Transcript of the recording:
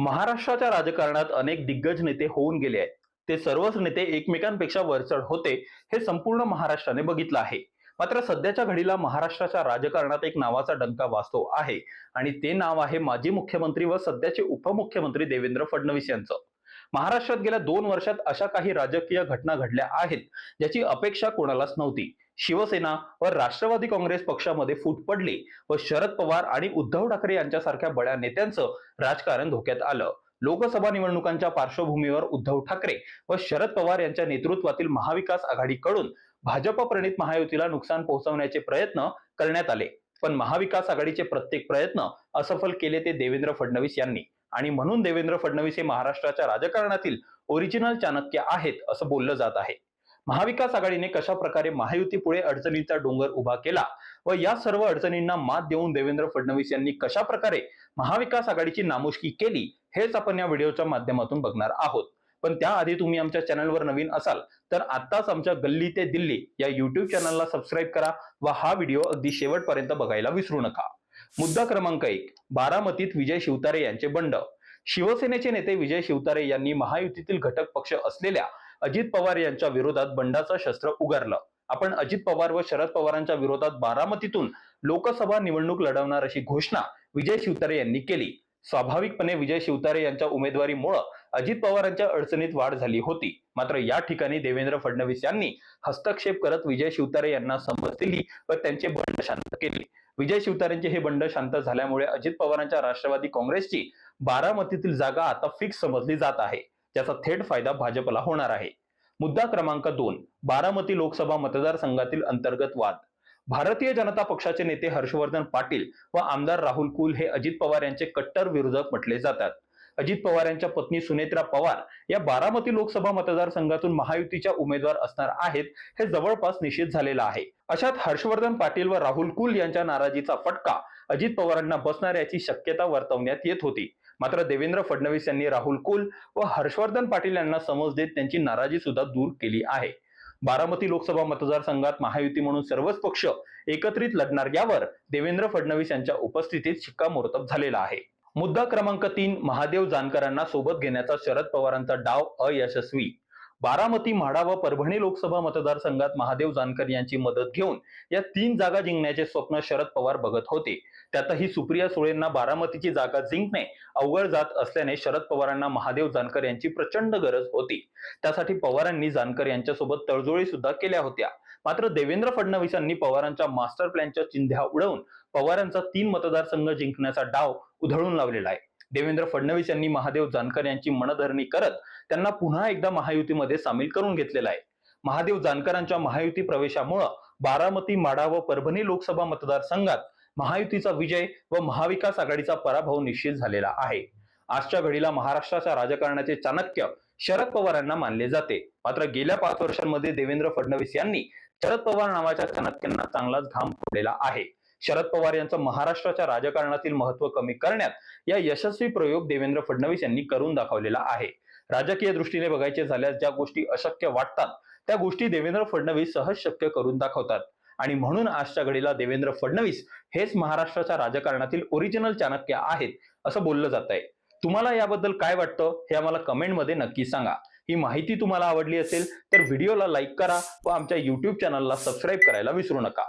महाराष्ट्राच्या राजकारणात अनेक दिग्गज नेते होऊन गेले आहेत. ते सर्वच नेते एकमेकांपेक्षा वरचढ होते हे संपूर्ण महाराष्ट्राने बघितलं आहे. मात्र सध्याच्या घडीला महाराष्ट्राच्या राजकारणात एक नावाचा डंका वाचतो आहे. आणि ते नाव आहे माजी मुख्यमंत्री व सध्याचे उपमुख्यमंत्री देवेंद्र फडणवीस यांचं. महाराष्ट्रात गेल्या दोन वर्षात अशा काही राजकीय घटना घडल्या आहेत ज्याची अपेक्षा कोणालाच नव्हती. शिवसेना व राष्ट्रवादी काँग्रेस पक्षामध्ये फूट पडली व शरद पवार आणि उद्धव ठाकरे यांच्यासारख्या बड्या नेत्यांचं राजकारण धोक्यात आलं. लोकसभा निवडणुकांच्या पार्श्वभूमीवर उद्धव ठाकरे व शरद पवार यांच्या नेतृत्वातील महाविकास आघाडीकडून भाजप प्रणित महायुतीला नुकसान पोहोचवण्याचे प्रयत्न करण्यात आले. पण महाविकास आघाडीचे प्रत्येक प्रयत्न असफल केले ते देवेंद्र फडणवीस यांनी. आणि म्हणून देवेंद्र फडणवीस हे महाराष्ट्राच्या राजकारणातील ओरिजिनल चाणक्य आहेत असं बोललं जात आहे. महाविकास आघाडीने कशा प्रकारे महायुतीपुढे अडचणीचा डोंगर उभा केला व या सर्व अडचणींना मात देऊन देवेंद्र फडणवीस यांनी कशा प्रकारे महाविकास आघाडीची नामुष्की केली हेच आपण या व्हिडिओच्या माध्यमातून बघणार आहोत. पण त्याआधी तुम्ही आमच्या चॅनलवर नवीन असाल तर आत्ताच आमच्या गल्ली ते दिल्ली या युट्यूब चॅनलला सबस्क्राईब करा व हा व्हिडिओ अगदी शेवटपर्यंत बघायला विसरू नका. मुद्दा क्रमांक एक बारामतीत विजय शिवतारे यांचे बंड. शिवसेनेचे नेते विजय शिवतारे यांनी महायुतीतील घटक पक्ष असलेल्या अजित पवार यांच्या विरोधात बंडाचं शस्त्र उगारलं. आपण अजित पवार व शरद पवारांच्या विरोधात बारामतीतून लोकसभा निवडणूक लढवणार अशी घोषणा विजय शिवतारे यांनी केली. स्वाभाविकपणे विजय शिवतारे यांच्या उमेदवारीमुळं अजित पवारांच्या अडचणीत वाढ झाली होती. मात्र या ठिकाणी देवेंद्र फडणवीस यांनी हस्तक्षेप करत विजय शिवतारे यांना समज दिली व त्यांचे बंड शांत केले. विजय शिवतारेंचे हे बंड शांत झाल्यामुळे अजित पवारांच्या राष्ट्रवादी काँग्रेसची बारामतीतील जागा आता फिक्स समजली जात आहे. त्याचा थेट फायदा भाजपला होणार आहे. मुद्दा क्रमांक दोन बारामती लोकसभा मतदारसंघातील अंतर्गत वाद. भारतीय जनता पक्षाचे नेते हर्षवर्धन पाटील व आमदार राहुल कुल हे अजित पवार यांचे कट्टर विरोधक म्हटले जातात. अजित पवार यांच्या पत्नी सुनेत्रा पवार या बारामती लोकसभा मतदारसंघातून महायुतीच्या उमेदवार असणार आहेत हे जवळपास निश्चित झालेलं आहे. अशात हर्षवर्धन पाटील व राहुल कुल यांच्या नाराजीचा फटका अजित पवारांना बसणार याची शक्यता वर्तवण्यात येत होती. मात्र देवेंद्र फडणवीस यांनी राहुल कुल व हर्षवर्धन पाटील यांना समज देत त्यांची नाराजी सुद्धा दूर केली आहे. बारामती लोकसभा मतदारसंघात महायुती म्हणून सर्वच पक्ष एकत्रित लढणार यावर देवेंद्र फडणवीस यांच्या उपस्थितीत शिक्कामोर्तब झालेला आहे. मुद्दा क्रमांक तीन महादेव जानकरांना सोबत घेण्याचा शरद पवारांचा डाव अयशस्वी. बारामती म्हाडा व परभणी लोकसभा मतदारसंघात महादेव जानकर यांची मदत घेऊन या तीन जागा जिंकण्याचे स्वप्न शरद पवार बघत होते. त्यातही सुप्रिया सुळेंना बारामतीची जागा जिंकणे अवघड जात असल्याने शरद पवारांना महादेव जानकर यांची प्रचंड गरज होती. त्यासाठी पवारांनी जानकर यांच्यासोबत तळजोळी सुद्धा केल्या होत्या. मात्र देवेंद्र फडणवीसांनी पवारांच्या मास्टर प्लॅनच्या चिंध्या उडवून पवारांचा तीन मतदारसंघ जिंकण्याचा डाव उधळून लावलेला आहे. देवेंद्र फडणवीस यांनी महादेव जानकर यांची मनधरणी करत त्यांना पुन्हा एकदा महायुतीमध्ये सामील करून घेतलेला आहे. महादेव जानकरांच्या महायुती प्रवेशामुळं बारामती माडा व परभणी लोकसभा मतदारसंघात महायुतीचा विजय व महाविकास आघाडीचा पराभव निश्चित झालेला आहे. आजच्या घडीला महाराष्ट्राच्या राजकारणाचे चाणक्य शरद पवार यांना मानले जाते. मात्र गेल्या पाच वर्षांमध्ये देवेंद्र फडणवीस यांनी शरद पवार नावाच्या चाणक्यांना चांगलाच घाम फोडलेला आहे. शरद पवार यांचं महाराष्ट्राच्या राजकारणातील महत्त्व कमी करण्यात या यशस्वी प्रयोग देवेंद्र फडणवीस यांनी करून दाखवलेला आहे. राजकीय दृष्टीने बघायचे झाल्यास ज्या गोष्टी अशक्य वाटतात त्या गोष्टी देवेंद्र फडणवीस सहज शक्य करून दाखवतात. आणि म्हणून आजच्या घडीला देवेंद्र फडणवीस हेच महाराष्ट्राच्या राजकारणातील ओरिजिनल चाणक्य आहेत असं बोललं जात आहे तुम्हाला याबद्दल काय वाटतं हे आम्हाला कमेंटमध्ये नक्की सांगा. ही माहिती तुम्हाला आवडली असेल तर व्हिडिओला लाईक करा व आमच्या युट्यूब चॅनलला सबस्क्राईब करायला विसरू नका.